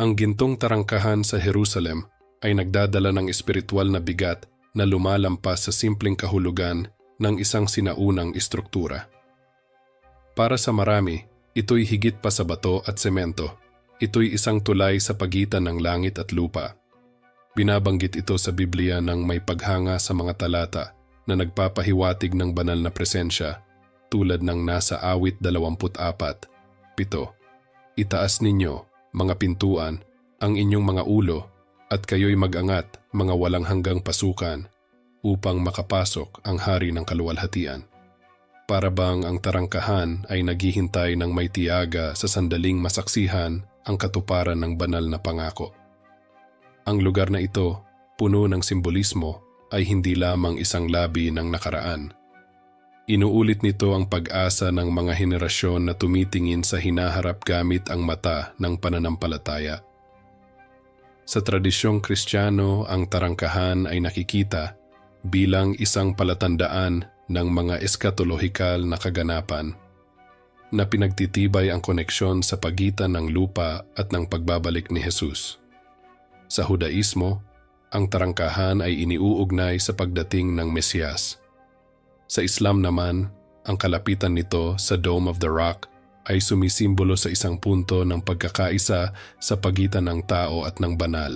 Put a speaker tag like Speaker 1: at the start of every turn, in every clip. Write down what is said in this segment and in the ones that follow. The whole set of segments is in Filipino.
Speaker 1: Ang gintong tarangkahan sa Jerusalem ay nagdadala ng espiritual na bigat na lumalampas sa simpleng kahulugan ng isang sinaunang istruktura. Para sa marami, ito'y higit pa sa bato at semento. Ito'y isang tulay sa pagitan ng langit at lupa. Binabanggit ito sa Biblia ng may paghanga sa mga talata na nagpapahiwatig ng banal na presensya tulad ng nasa awit 24, 7. Itaas ninyo, mga pintuan, ang inyong mga ulo at kayo'y mag-angat mga walang hanggang pasukan upang makapasok ang hari ng kaluwalhatian. Para bang ang tarangkahan ay naghihintay ng may tiyaga sa sandaling masaksihan ang katuparan ng banal na pangako. Ang lugar na ito, puno ng simbolismo, ay hindi lamang isang labi ng nakaraan. Inuulit nito ang pag-asa ng mga henerasyon na tumitingin sa hinaharap gamit ang mata ng pananampalataya. Sa tradisyong kristyano, ang tarangkahan ay nakikita bilang isang palatandaan ng mga eskatolohikal na kaganapan na pinagtitibay ang koneksyon sa pagitan ng lupa at ng pagbabalik ni Jesus. Sa Hudaismo, ang tarangkahan ay iniuugnay sa pagdating ng Mesiyas. Sa Islam naman, ang kalapitan nito sa Dome of the Rock ay sumisimbolo sa isang punto ng pagkakaisa sa pagitan ng tao at ng banal.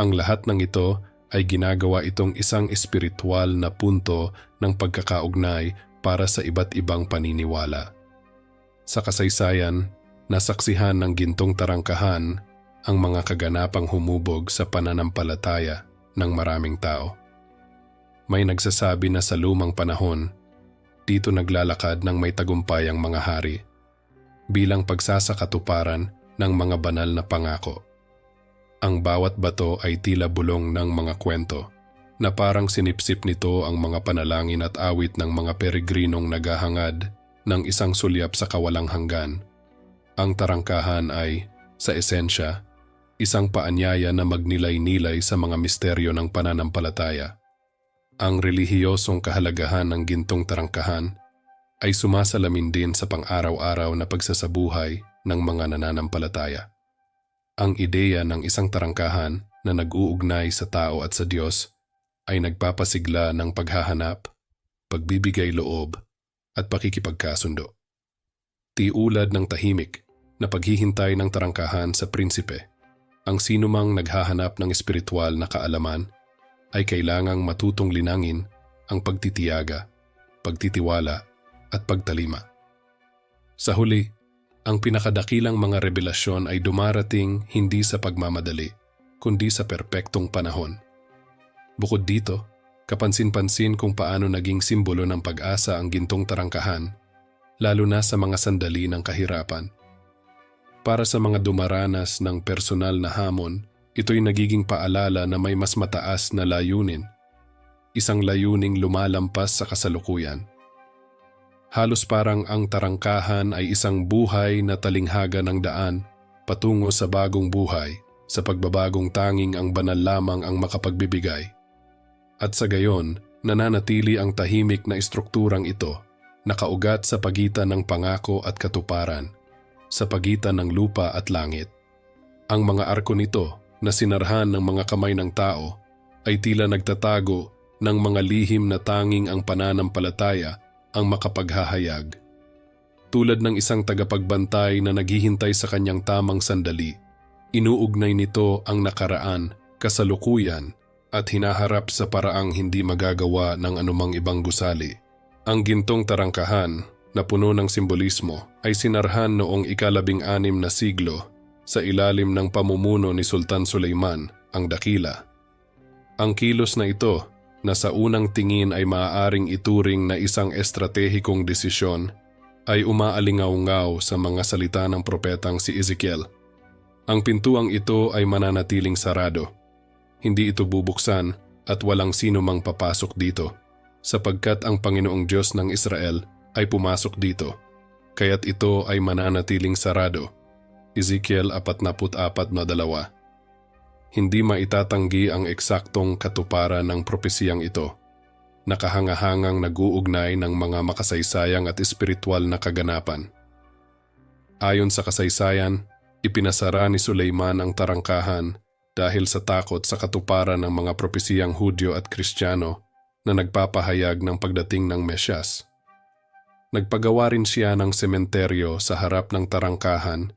Speaker 1: Ang lahat ng ito ay ginagawa itong isang espiritual na punto ng pagkakaugnay para sa iba't ibang paniniwala. Sa kasaysayan, nasaksihan ng gintong tarangkahan ang mga kaganapang humubog sa pananampalataya ng maraming tao. May nagsasabi na sa lumang panahon, dito naglalakad ng may tagumpay ang mga hari bilang pagsasakatuparan ng mga banal na pangako. Ang bawat bato ay tila bulong ng mga kwento na parang sinipsip nito ang mga panalangin at awit ng mga peregrinong naghahangad ng isang sulyap sa kawalang hanggan. Ang tarangkahan ay, sa esensya, isang paanyaya na magnilay-nilay sa mga misteryo ng pananampalataya. Ang relihiyosong kahalagahan ng gintong tarangkahan ay sumasalamin din sa pang-araw-araw na pagsasabuhay ng mga nananampalataya. Ang ideya ng isang tarangkahan na nag-uugnay sa tao at sa Diyos ay nagpapasigla ng paghahanap, pagbibigay loob, at pakikipagkasundo. Tiulad ng tahimik na paghihintay ng tarangkahan sa prinsipe ang sinumang naghahanap ng espiritual na kaalaman ay kailangang matutong linangin ang pagtitiyaga, pagtitiwala at pagtalima. Sa huli, ang pinakadakilang mga revelasyon ay dumarating hindi sa pagmamadali, kundi sa perpektong panahon. Bukod dito, kapansin-pansin kung paano naging simbolo ng pag-asa ang gintong tarangkahan, lalo na sa mga sandali ng kahirapan. Para sa mga dumaranas ng personal na hamon, ito'y nagiging paalala na may mas mataas na layunin. Isang layuning lumalampas sa kasalukuyan. Halos parang ang tarangkahan ay isang buhay na talinghaga ng daan patungo sa bagong buhay sa pagbabagong tanging ang banal lamang ang makapagbibigay. At sa gayon, nananatili ang tahimik na estrukturang ito, nakaugat sa pagitan ng pangako at katuparan sa pagitan ng lupa at langit. Ang mga arko nito na sinarhan ng mga kamay ng tao ay tila nagtatago ng mga lihim na tanging ang pananampalataya ang makapaghahayag. Tulad ng isang tagapagbantay na naghihintay sa kanyang tamang sandali, inuugnay nito ang nakaraan, kasalukuyan, at hinaharap sa paraang hindi magagawa ng anumang ibang gusali. Ang gintong tarangkahan na puno ng simbolismo ay sinarhan noong ikalabing anim na siglo sa ilalim ng pamumuno ni Sultan Suleiman ang dakila. Ang kilos na ito na sa unang tingin ay maaaring ituring na isang estratehikong desisyon ay umaalingaw-ngaw sa mga salita ng propetang si Ezekiel. Ang pintuang ito ay mananatiling sarado. Hindi ito bubuksan at walang sino mang papasok dito sapagkat ang Panginoong Diyos ng Israel ay pumasok dito, kaya't ito ay mananatiling sarado. Ezekiel 44 na dalawa. Hindi maitatanggi ang eksaktong katuparan ng propesiyang ito. Nakahangahangang nag-uugnay ng mga makasaysayang at espiritual na kaganapan. Ayon sa kasaysayan, Ipinasara ni Suleiman ang tarangkahan dahil sa takot sa katuparan ng mga propesiyang Hudyo at Kristiyano na nagpapahayag ng pagdating ng Mesyas. Nagpagawa rin siya ng sementeryo sa harap ng tarangkahan,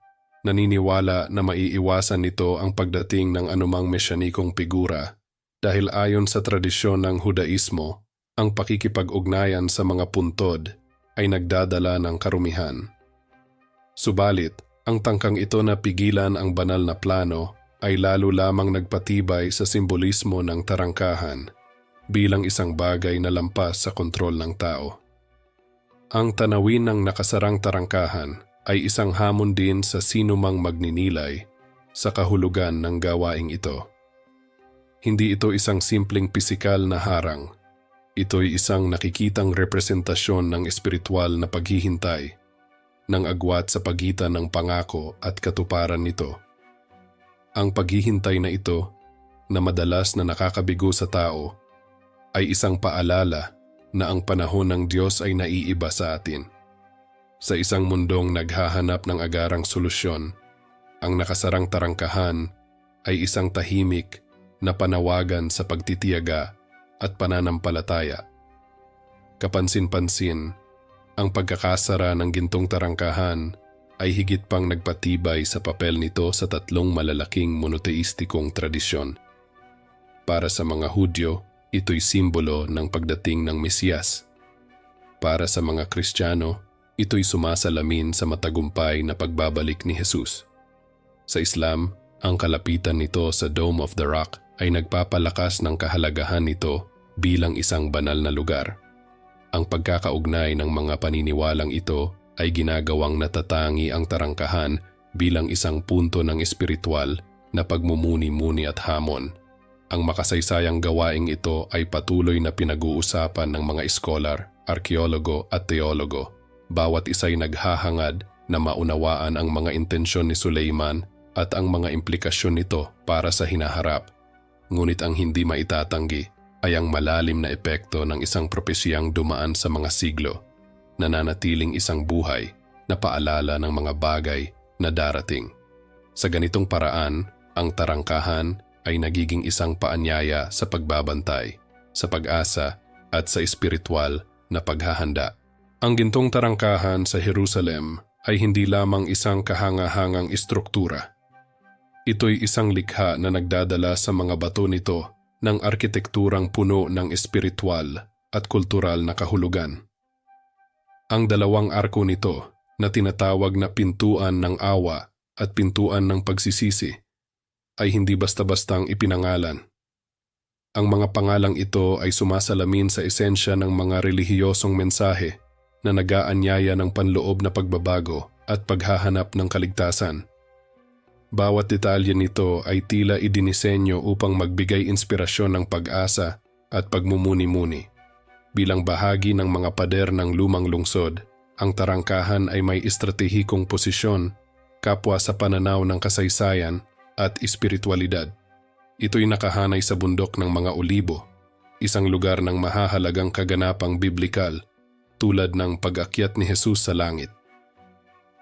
Speaker 1: naniniwala na maiiwasan nito ang pagdating ng anumang mesyanikong figura dahil ayon sa tradisyon ng Hudaismo, ang pakikipag-ugnayan sa mga puntod ay nagdadala ng karumihan. Subalit, ang tangkang ito na pigilan ang banal na plano ay lalo lamang nagpatibay sa simbolismo ng tarangkahan bilang isang bagay na lampas sa kontrol ng tao. Ang tanawin ng nakasarang tarangkahan ay isang hamon din sa sinumang magninilay sa kahulugan ng gawaing ito. Hindi ito isang simpleng pisikal na harang. Ito'y isang nakikitang representasyon ng espiritual na paghihintay ng agwat sa pagitan ng pangako at katuparan nito. Ang paghihintay na ito, na madalas na nakakabigo sa tao, ay isang paalala na ang panahon ng Diyos ay naiiba sa atin. Sa isang mundong naghahanap ng agarang solusyon, ang nakasarang tarangkahan ay isang tahimik na panawagan sa pagtitiyaga at pananampalataya. Kapansin-pansin, ang pagkakasara ng gintong tarangkahan ay higit pang nagpatibay sa papel nito sa tatlong malalaking monoteistikong tradisyon. Para sa mga Hudyo, ito'y simbolo ng pagdating ng Mesiyas. Para sa mga Kristiyano, ito'y sumasalamin sa matagumpay na pagbabalik ni Jesus. Sa Islam, ang kalapitan nito sa Dome of the Rock ay nagpapalakas ng kahalagahan nito bilang isang banal na lugar. Ang pagkakaugnay ng mga paniniwalang ito ay ginagawang natatangi ang tarangkahan bilang isang punto ng espiritual na pagmumuni-muni at hamon. Ang makasaysayang gawaing ito ay patuloy na pinag-uusapan ng mga eskolar, arkeologo at teologo. Bawat isa'y naghahangad na maunawaan ang mga intensyon ni Suleiman at ang mga implikasyon nito para sa hinaharap. Ngunit ang hindi maitatanggi ay ang malalim na epekto ng isang propesiyang dumaan sa mga siglo, nananatiling isang buhay na paalala ng mga bagay na darating. Sa ganitong paraan, ang tarangkahan ay nagiging isang paanyaya sa pagbabantay, sa pag-asa at sa espiritual na paghahanda. Ang gintong tarangkahan sa Jerusalem ay hindi lamang isang kahangahangang istruktura. Ito'y isang likha na nagdadala sa mga bato nito ng arkitekturang puno ng espiritual at kultural na kahulugan. Ang dalawang arko nito na tinatawag na pintuan ng awa at pintuan ng pagsisisi ay hindi basta-bastang ipinangalan. Ang mga pangalang ito ay sumasalamin sa esensya ng mga relihiyosong mensahe na nagaanyaya ng panloob na pagbabago at paghahanap ng kaligtasan. Bawat detalye nito ay tila idinisenyo upang magbigay inspirasyon ng pag-asa at pagmumuni-muni. Bilang bahagi ng mga pader ng lumang lungsod, ang tarangkahan ay may estratehikong posisyon kapwa sa pananaw ng kasaysayan at espiritualidad. Ito'y nakahanay sa bundok ng mga olibo, isang lugar ng mahahalagang kaganapang biblikal tulad ng pag-akyat ni Jesus sa langit.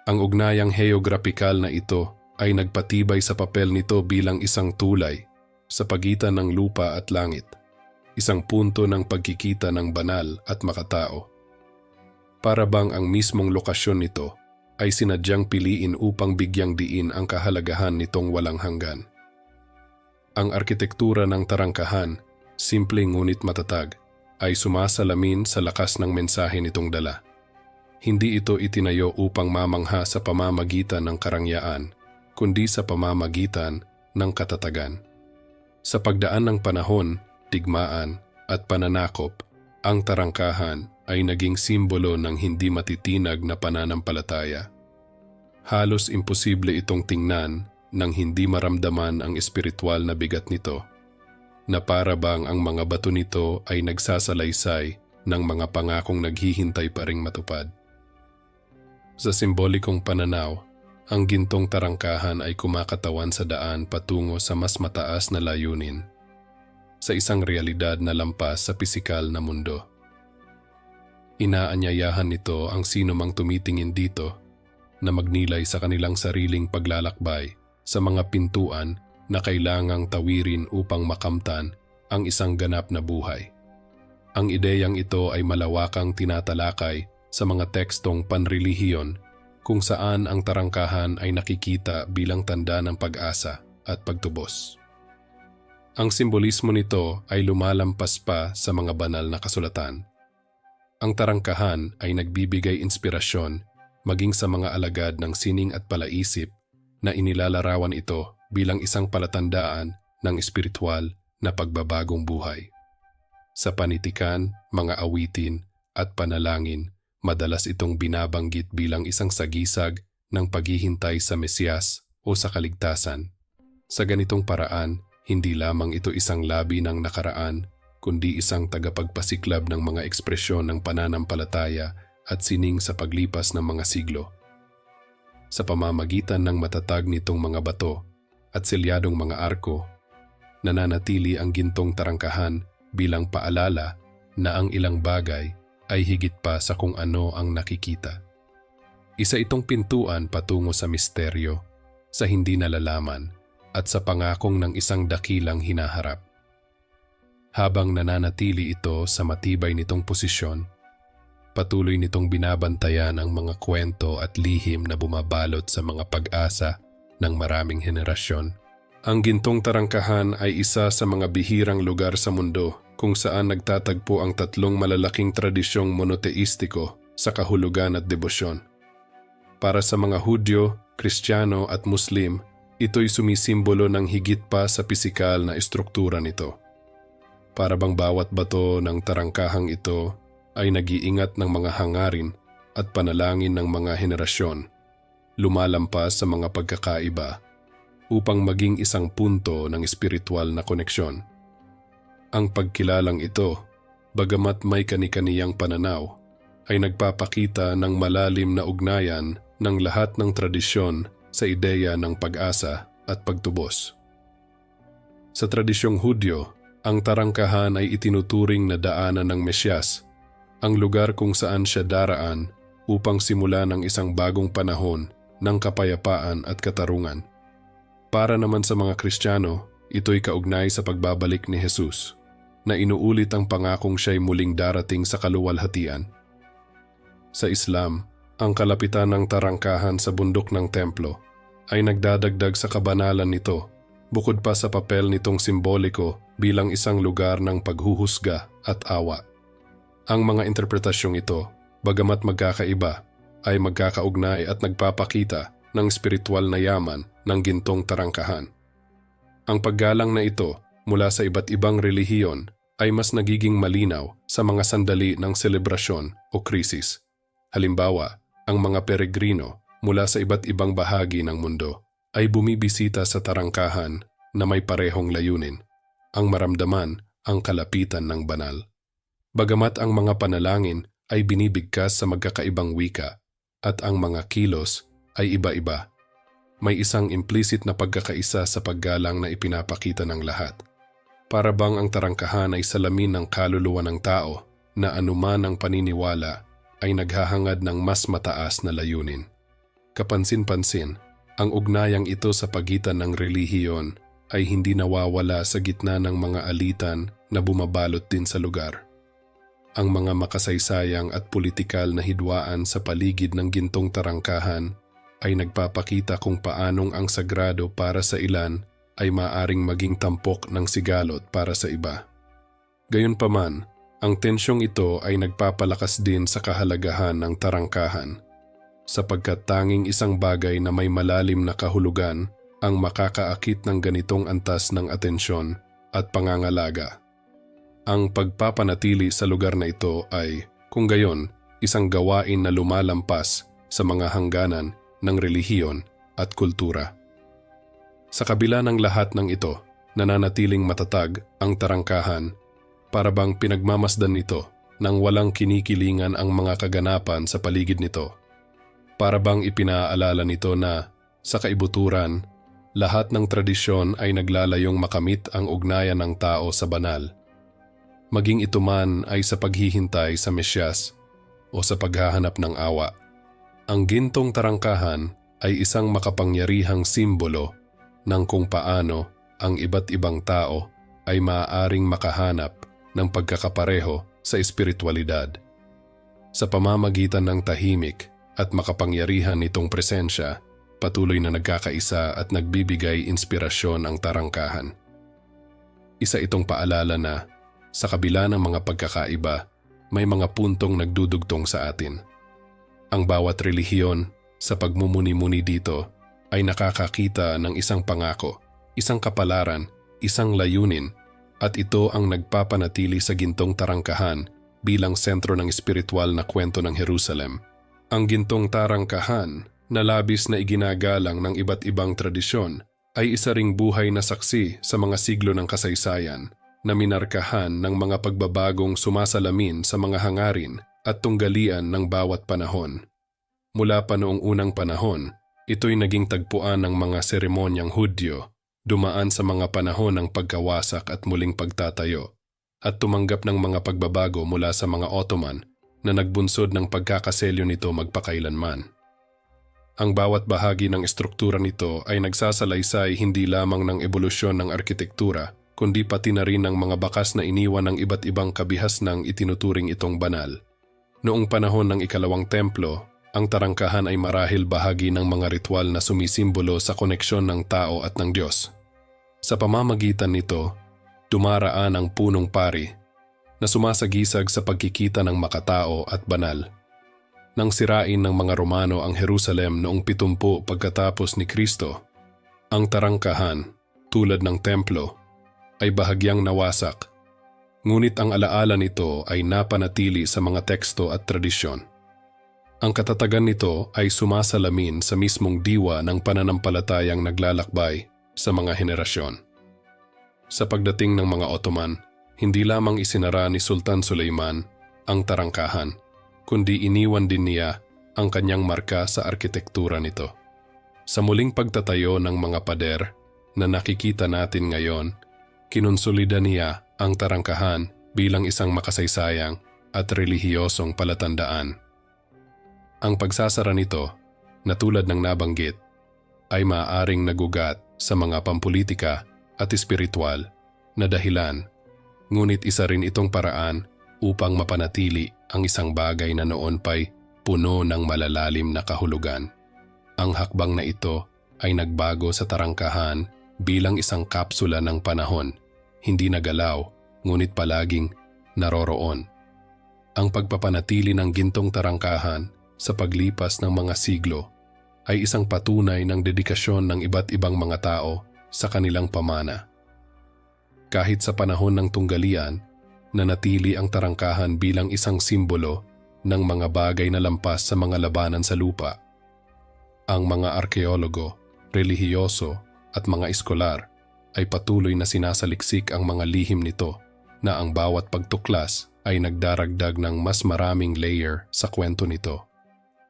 Speaker 1: Ang ugnayang heograpikal na ito ay nagpatibay sa papel nito bilang isang tulay sa pagitan ng lupa at langit, isang punto ng pagkikita ng banal at makatao. Para bang ang mismong lokasyon nito ay sinadyang piliin upang bigyang diin ang kahalagahan nitong walang hanggan. Ang arkitektura ng tarangkahan, simple ngunit matatag, ay sumasalamin sa lakas ng mensahe nitong dala. Hindi ito itinayo upang mamangha sa pamamagitan ng karangyaan, kundi sa pamamagitan ng katatagan. Sa pagdaan ng panahon, digmaan at pananakop, ang tarangkahan ay naging simbolo ng hindi matitinag na pananampalataya. Halos imposible itong tingnan nang hindi maramdaman ang espiritual na bigat nito, na para bang ang mga bato nito ay nagsasalaysay ng mga pangakong naghihintay pa ring matupad. Sa simbolikong pananaw, ang gintong tarangkahan ay kumakatawan sa daan patungo sa mas mataas na layunin, sa isang realidad na lampas sa pisikal na mundo. Inaanyayahan nito ang sino mang tumitingin dito na magnilay sa kanilang sariling paglalakbay sa mga pintuan na kailangang tawirin upang makamtan ang isang ganap na buhay. Ang ideyang ito ay malawakang tinatalakay sa mga tekstong panrelihiyon kung saan ang tarangkahan ay nakikita bilang tanda ng pag-asa at pagtubos. Ang simbolismo nito ay lumalampas pa sa mga banal na kasulatan. Ang tarangkahan ay nagbibigay inspirasyon maging sa mga alagad ng sining at palaisip na inilalarawan ito bilang isang palatandaan ng espiritual na pagbabagong buhay. Sa panitikan, mga awitin at panalangin, madalas itong binabanggit bilang isang sagisag ng paghihintay sa Mesiyas o sa kaligtasan. Sa ganitong paraan, hindi lamang ito isang labi ng nakaraan, kundi isang tagapagpasiklab ng mga ekspresyon ng pananampalataya at sining sa paglipas ng mga siglo. Sa pamamagitan ng matatag nitong mga bato at selyadong mga arko, nananatili ang gintong tarangkahan bilang paalala na ang ilang bagay ay higit pa sa kung ano ang nakikita. Isa itong pintuan patungo sa misteryo, sa hindi nalalaman, at sa pangakong ng isang dakilang hinaharap. Habang nananatili ito sa matibay nitong posisyon, patuloy nitong binabantayan ang mga kwento at lihim na bumabalot sa mga pag-asa ng maraming henerasyon. Ang gintong tarangkahan ay isa sa mga bihirang lugar sa mundo kung saan nagtatagpo ang tatlong malalaking tradisyong monoteistiko sa kahulugan at debosyon. Para sa mga Hudyo, Kristiyano at Muslim, ito'y sumisimbolo ng higit pa sa pisikal na estruktura nito. Para bang bawat bato ng tarangkahang ito ay nag-iingat ng mga hangarin at panalangin ng mga henerasyon, lumalampas sa mga pagkakaiba upang maging isang punto ng espiritual na koneksyon. Ang pagkilalang ito, bagamat may kani-kaniyang pananaw, ay nagpapakita ng malalim na ugnayan ng lahat ng tradisyon sa ideya ng pag-asa at pagtubos. Sa tradisyong Hudyo, ang tarangkahan ay itinuturing na daanan ng Mesyas, ang lugar kung saan siya daraan upang simula ng isang bagong panahon ng kapayapaan at katarungan. Para naman sa mga Kristiyano, ito'y kaugnay sa pagbabalik ni Jesus, na inuulit ang pangakong siya'y muling darating sa kaluwalhatian. Sa Islam, ang kalapitan ng tarangkahan sa bundok ng templo ay nagdadagdag sa kabanalan nito bukod pa sa papel nitong simboliko bilang isang lugar ng paghuhusga at awa. Ang mga interpretasyong ito, bagamat magkakaiba, ay magkakaugnay at nagpapakita ng spiritual na yaman ng gintong tarangkahan. Ang paggalang na ito mula sa iba't ibang relihiyon ay mas nagiging malinaw sa mga sandali ng selebrasyon o krisis. Halimbawa, ang mga peregrino mula sa iba't ibang bahagi ng mundo ay bumibisita sa tarangkahan na may parehong layunin, ang maramdaman ang kalapitan ng banal. Bagamat ang mga panalangin ay binibigkas sa magkakaibang wika at ang mga kilos ay iba-iba, may isang implicit na pagkakaisa sa paggalang na ipinapakita ng lahat. Para bang ang tarangkahan ay salamin ng kaluluwa ng tao na anuman ang paniniwala ay naghahangad ng mas mataas na layunin. Kapansin-pansin, ang ugnayang ito sa pagitan ng relihiyon ay hindi nawawala sa gitna ng mga alitan na bumabalot din sa lugar. Ang mga makasaysayang at politikal na hidwaan sa paligid ng gintong tarangkahan ay nagpapakita kung paanong ang sagrado para sa ilan ay maaring maging tampok ng sigalot para sa iba. Gayunpaman, ang tensyong ito ay nagpapalakas din sa kahalagahan ng tarangkahan sapagkat tanging isang bagay na may malalim na kahulugan ang makakaakit ng ganitong antas ng atensyon at pangangalaga. Ang pagpapanatili sa lugar na ito ay, kung gayon, isang gawain na lumalampas sa mga hangganan ng relihiyon at kultura. Sa kabila ng lahat ng ito, nananatiling matatag ang tarangkahan para bang pinagmamasdan nito nang walang kinikilingan ang mga kaganapan sa paligid nito. Para bang ipinaalala nito na, sa kaibuturan, lahat ng tradisyon ay naglalayong makamit ang ugnayan ng tao sa banal. Maging ito man ay sa paghihintay sa Mesyas o sa paghahanap ng awa. Ang gintong tarangkahan ay isang makapangyarihang simbolo ng kung paano ang iba't ibang tao ay maaaring makahanap ng pagkakapareho sa espiritualidad. Sa pamamagitan ng tahimik at makapangyarihan nitong presensya, patuloy na nagkakaisa at nagbibigay inspirasyon ang tarangkahan. Isa itong paalala na, sa kabila ng mga pagkakaiba, may mga puntong nagdudugtong sa atin. Ang bawat relihiyon sa pagmumuni-muni dito ay nakakakita ng isang pangako, isang kapalaran, isang layunin, at ito ang nagpapanatili sa gintong tarangkahan bilang sentro ng espiritual na kwento ng Jerusalem. Ang gintong tarangkahan na labis na iginagalang ng iba't ibang tradisyon ay isa ring buhay na saksi sa mga siglo ng kasaysayan na minarkahan ng mga pagbabagong sumasalamin sa mga hangarin at tunggalian ng bawat panahon. Mula pa noong unang panahon, ito'y naging tagpuan ng mga seremonyang Hudyo, dumaan sa mga panahon ng pagkawasak at muling pagtatayo, at tumanggap ng mga pagbabago mula sa mga Ottoman na nagbunsod ng pagkakaselyo nito magpakailanman. Ang bawat bahagi ng estruktura nito ay nagsasalaysay hindi lamang ng ebolusyon ng arkitektura, kundi pati na rin ng mga bakas na iniwan ng iba't ibang kabihas ng itinuturing itong banal. Noong panahon ng ikalawang templo, ang tarangkahan ay marahil bahagi ng mga ritual na sumisimbolo sa koneksyon ng tao at ng Diyos. Sa pamamagitan nito, dumaraan ang punong pari na sumasagisag sa pagkikita ng makatao at banal. Nang sirain ng mga Romano ang Jerusalem noong pitumpu pagkatapos ni Kristo, ang tarangkahan, tulad ng templo, ay bahagyang nawasak. Ngunit ang alaala nito ay napanatili sa mga teksto at tradisyon. Ang katatagan nito ay sumasalamin sa mismong diwa ng pananampalatayang naglalakbay sa mga henerasyon. Sa pagdating ng mga Ottoman, hindi lamang isinara ni Sultan Suleiman ang tarangkahan, kundi iniwan din niya ang kanyang marka sa arkitektura nito. Sa muling pagtatayo ng mga pader na nakikita natin ngayon, kinonsolida niya ang tarangkahan bilang isang makasaysayang at relihiyosong palatandaan. Ang pagsasara nito, na tulad ng nabanggit, ay maaaring nagugat sa mga pampolitika at espiritual na dahilan, ngunit isa rin itong paraan upang mapanatili ang isang bagay na noon pa'y puno ng malalalim na kahulugan. Ang hakbang na ito ay nagbago sa tarangkahan bilang isang kapsula ng panahon, hindi nagalaw, ngunit palaging naroroon. Ang pagpapanatili ng gintong tarangkahan sa paglipas ng mga siglo ay isang patunay ng dedikasyon ng iba't ibang mga tao sa kanilang pamana. Kahit sa panahon ng tunggalian, nanatili ang tarangkahan bilang isang simbolo ng mga bagay na lampas sa mga labanan sa lupa. Ang mga arkeologo, relihiyoso at mga eskolar ay patuloy na sinasaliksik ang mga lihim nito na ang bawat pagtuklas ay nagdaragdag ng mas maraming layer sa kwento nito.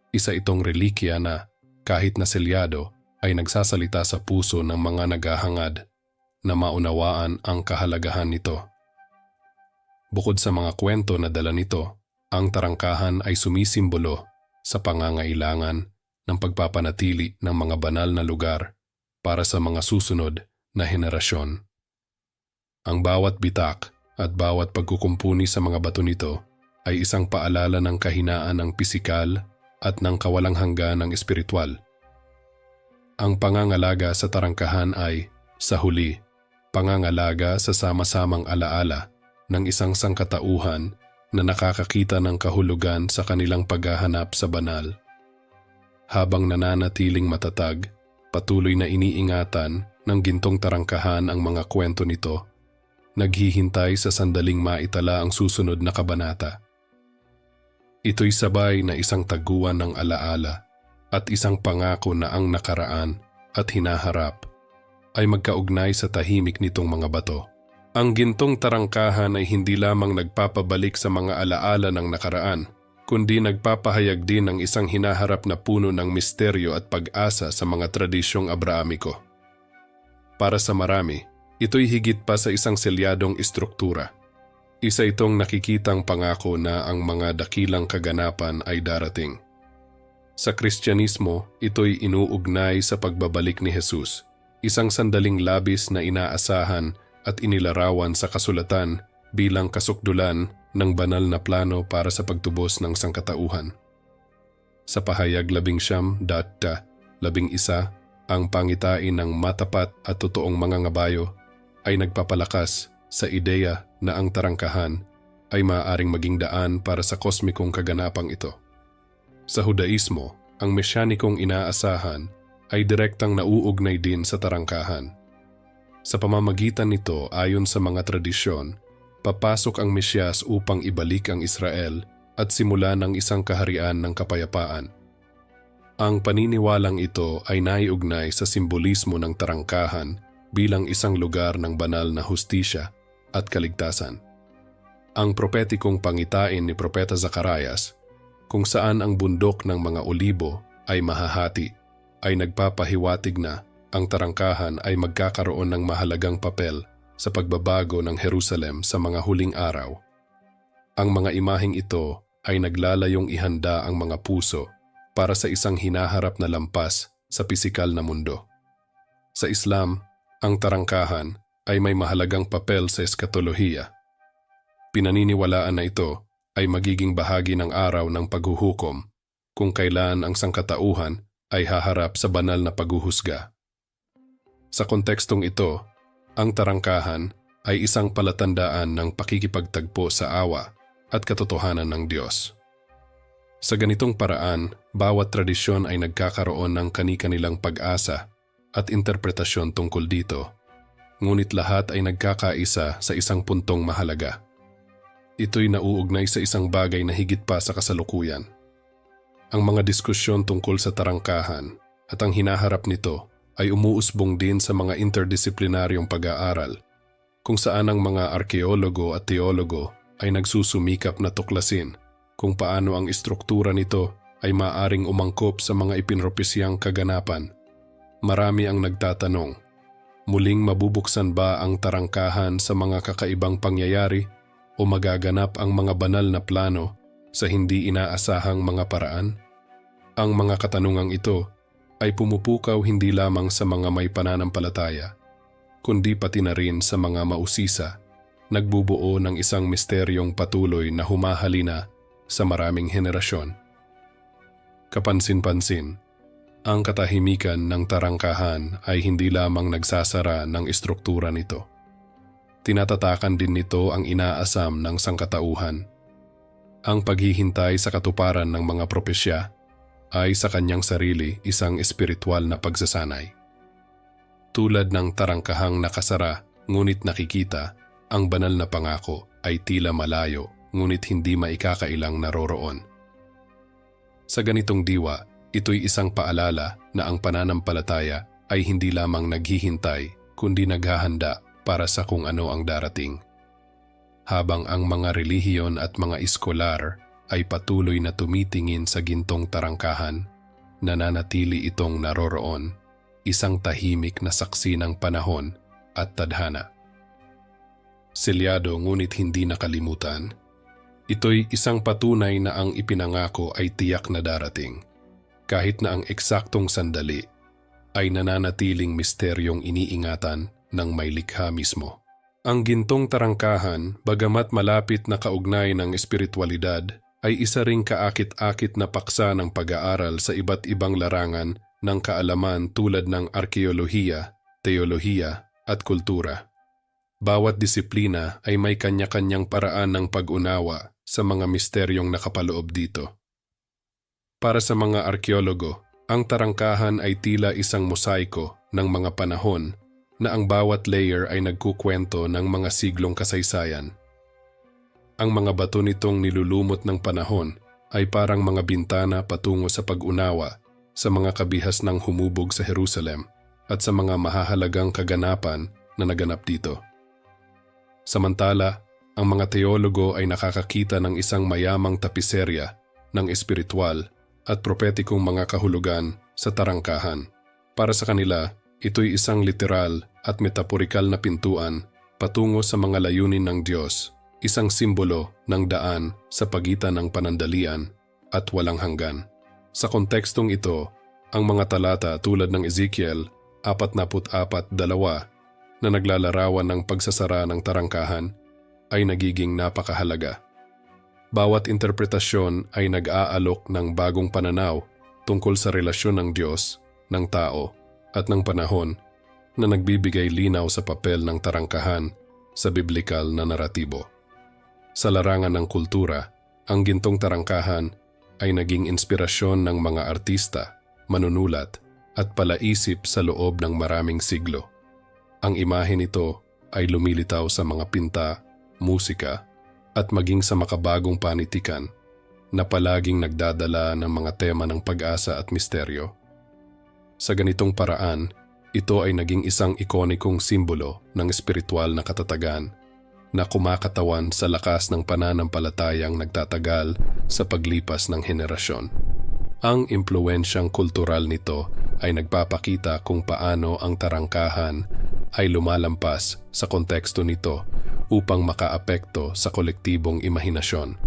Speaker 1: Isa itong relikya na, kahit na selyado, ay nagsasalita sa puso ng mga naghahangad na maunawaan ang kahalagahan nito. Bukod sa mga kwento na dala nito, ang tarangkahan ay sumisimbolo sa pangangailangan ng pagpapanatili ng mga banal na lugar para sa mga susunod na henerasyon. Ang bawat bitak at bawat pagkukumpuni sa mga bato nito ay isang paalala ng kahinaan ng pisikal at ng kawalang hanggan ng espiritual. Ang pangangalaga sa tarangkahan ay, sa huli, pangangalaga sa sama-samang alaala ng isang sangkatauhan na nakakakita ng kahulugan sa kanilang paghahanap sa banal. Habang nananatiling matatag, patuloy na iniingatan ng gintong tarangkahan ang mga kwento nito, naghihintay sa sandaling maitala ang susunod na kabanata. Ito'y sabay na isang taguan ng alaala at isang pangako na ang nakaraan at hinaharap ay magkaugnay sa tahimik nitong mga bato. Ang gintong tarangkahan ay hindi lamang nagpapabalik sa mga alaala ng nakaraan, kundi nagpapahayag din ng isang hinaharap na puno ng misteryo at pag-asa sa mga tradisyong Abrahamiko. Para sa marami, ito'y higit pa sa isang selyadong istruktura – isa itong nakikitang pangako na ang mga dakilang kaganapan ay darating. Sa Kristyanismo, ito'y inuugnay sa pagbabalik ni Jesus, isang sandaling labis na inaasahan at inilarawan sa kasulatan bilang kasukdulan ng banal na plano para sa pagtubos ng sangkatauhan. Sa pahayag labing siyam datta, labing isa, ang pangitain ng matapat at totoong mga ngabayo ay nagpapalakas sa ideya na ang tarangkahan ay maaaring maging daan para sa kosmikong kaganapang ito. Sa Hudaismo, ang mesyanikong inaasahan ay direktang nauugnay din sa tarangkahan. Sa pamamagitan nito ayon sa mga tradisyon, papasok ang Mesyas upang ibalik ang Israel at simula ng isang kaharian ng kapayapaan. Ang paniniwalang ito ay naiugnay sa simbolismo ng tarangkahan bilang isang lugar ng banal na hustisya at kaligtasan. Ang propetikong pangitain ni Propeta Zacarias, kung saan ang bundok ng mga olibo ay mahahati, ay nagpapahiwatig na ang tarangkahan ay magkakaroon ng mahalagang papel sa pagbabago ng Jerusalem sa mga huling araw. Ang mga imaheng ito ay naglalayong ihanda ang mga puso para sa isang hinaharap na lampas sa pisikal na mundo. Sa Islam, ang tarangkahan ay may mahalagang papel sa eskatolohiya. Pinaniniwalaan na ito ay magiging bahagi ng araw ng paghuhukom kung kailan ang sangkatauhan ay haharap sa banal na paghuhusga. Sa kontekstong ito, ang tarangkahan ay isang palatandaan ng pakikipagtagpo sa awa at katotohanan ng Diyos. Sa ganitong paraan, bawat tradisyon ay nagkakaroon ng kani-kanilang pag-asa at interpretasyon tungkol dito, ngunit lahat ay nagkakaisa sa isang puntong mahalaga. Ito'y nauugnay sa isang bagay na higit pa sa kasalukuyan. Ang mga diskusyon tungkol sa tarangkahan at ang hinaharap nito ay umuusbong din sa mga interdisiplinaryong pag-aaral, kung saan ang mga arkeologo at teologo ay nagsusumikap na tuklasin kung paano ang istruktura nito ay maaring umangkop sa mga ipinropisyang kaganapan. Marami ang nagtatanong, muling mabubuksan ba ang tarangkahan sa mga kakaibang pangyayari o magaganap ang mga banal na plano sa hindi inaasahang mga paraan? Ang mga katanungang ito ay pumupukaw hindi lamang sa mga may pananampalataya, kundi pati na rin sa mga mausisa, nagbubuo ng isang misteryong patuloy na humahalina sa maraming henerasyon. Kapansin-pansin, ang katahimikan ng tarangkahan ay hindi lamang nagsasara ng istruktura nito. Tinatatakan din nito ang inaasam ng sangkatauhan. Ang paghihintay sa katuparan ng mga propesya ay sa kanyang sarili isang espiritual na pagsasanay. Tulad ng tarangkahang nakasara ngunit nakikita, ang banal na pangako ay tila malayo ngunit hindi maikakailang naroroon. Sa ganitong diwa, ito'y isang paalala na ang pananampalataya ay hindi lamang naghihintay kundi naghahanda para sa kung ano ang darating. Habang ang mga relihiyon at mga iskolar ay patuloy na tumitingin sa gintong tarangkahan, nananatili itong naroroon, isang tahimik na saksi ng panahon at tadhana. Selyado ngunit hindi nakalimutan, ito'y isang patunay na ang ipinangako ay tiyak na darating kahit na ang eksaktong sandali ay nananatiling misteryong iniingatan ng may likha mismo. Ang gintong tarangkahan, bagamat malapit na kaugnay ng espiritualidad, ay isa ring kaakit-akit na paksa ng pag-aaral sa iba't ibang larangan ng kaalaman tulad ng arkeolohiya, teolohiya at kultura. Bawat disiplina ay may kanya-kanyang paraan ng pag-unawa sa mga misteryong nakapaloob dito. Para sa mga arkeologo, ang tarangkahan ay tila isang mosaiko ng mga panahon na ang bawat layer ay nagkukwento ng mga siglong kasaysayan. Ang mga bato nitong nilulumot ng panahon ay parang mga bintana patungo sa pag-unawa sa mga kabihas ng humubog sa Jerusalem at sa mga mahahalagang kaganapan na naganap dito. Samantala, ang mga teologo ay nakakakita ng isang mayamang tapiserya ng espiritual at propetikong mga kahulugan sa tarangkahan. Para sa kanila, ito'y isang literal at metaporikal na pintuan patungo sa mga layunin ng Diyos, isang simbolo ng daan sa pagitan ng panandalian at walang hanggan. Sa kontekstong ito, ang mga talata tulad ng Ezekiel 44.2 na naglalarawan ng pagsasara ng tarangkahan ay nagiging napakahalaga. Bawat interpretasyon ay nag-aalok ng bagong pananaw tungkol sa relasyon ng Diyos, ng tao, at ng panahon na nagbibigay linaw sa papel ng tarangkahan sa biblikal na naratibo. Sa larangan ng kultura, ang gintong tarangkahan ay naging inspirasyon ng mga artista, manunulat, at palaisip sa loob ng maraming siglo. Ang imahe nito ay lumilitaw sa mga pinta, musika, at maging sa makabagong panitikan na palaging nagdadala ng mga tema ng pag-asa at misteryo. Sa ganitong paraan, ito ay naging isang ikonikong simbolo ng espiritual na katatagan na kumakatawan sa lakas ng pananampalatayang nagtatagal sa paglipas ng henerasyon. Ang impluensyang kultural nito ay nagpapakita kung paano ang tarangkahan ay lumalampas sa konteksto nito upang makaapekto sa kolektibong imahinasyon.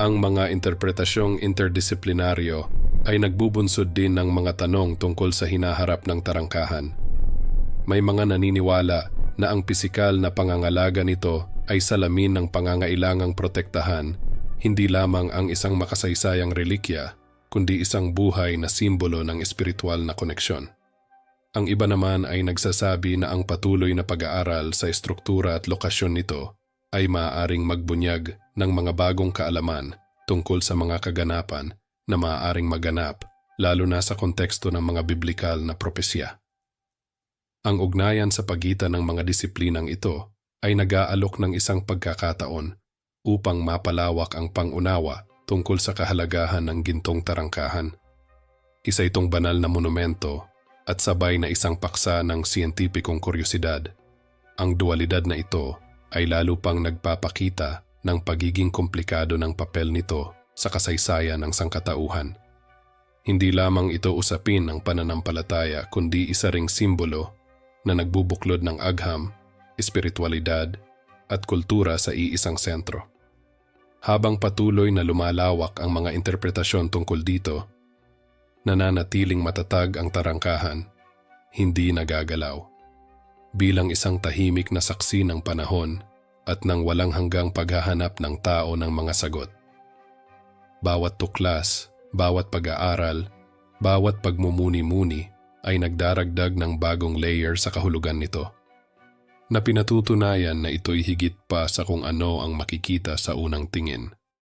Speaker 1: Ang mga interpretasyong interdisiplinaryo ay nagbubunsod din ng mga tanong tungkol sa hinaharap ng tarangkahan. May mga naniniwala na ang pisikal na pangangalaga nito ay salamin ng pangangailangang protektahan, hindi lamang ang isang makasaysayang relikya, kundi isang buhay na simbolo ng espiritual na koneksyon. Ang iba naman ay nagsasabi na ang patuloy na pag-aaral sa estruktura at lokasyon nito ay maaaring magbunyag ng mga bagong kaalaman tungkol sa mga kaganapan na maaaring maganap lalo na sa konteksto ng mga biblikal na propesya. Ang ugnayan sa pagitan ng mga disiplinang ito ay nag-aalok ng isang pagkakataon upang mapalawak ang pangunawa tungkol sa kahalagahan ng gintong tarangkahan. Isa itong banal na monumento at sabay na isang paksa ng siyentipikong kuryosidad. Ang dualidad na ito ay lalo pang nagpapakita ng pagiging komplikado ng papel nito sa kasaysayan ng sangkatauhan. Hindi lamang ito usapin ng pananampalataya kundi isa ring simbolo na nagbubuklod ng agham, espiritualidad at kultura sa iisang sentro. Habang patuloy na lumalawak ang mga interpretasyon tungkol dito, nananatiling matatag ang tarangkahan, hindi nagagalaw. Bilang isang tahimik na saksi ng panahon at ng walang hanggang paghahanap ng tao ng mga sagot. Bawat tuklas, bawat pag-aaral, bawat pagmumuni-muni ay nagdaragdag ng bagong layer sa kahulugan nito. Na pinatutunayan na ito'y higit pa sa kung ano ang makikita sa unang tingin.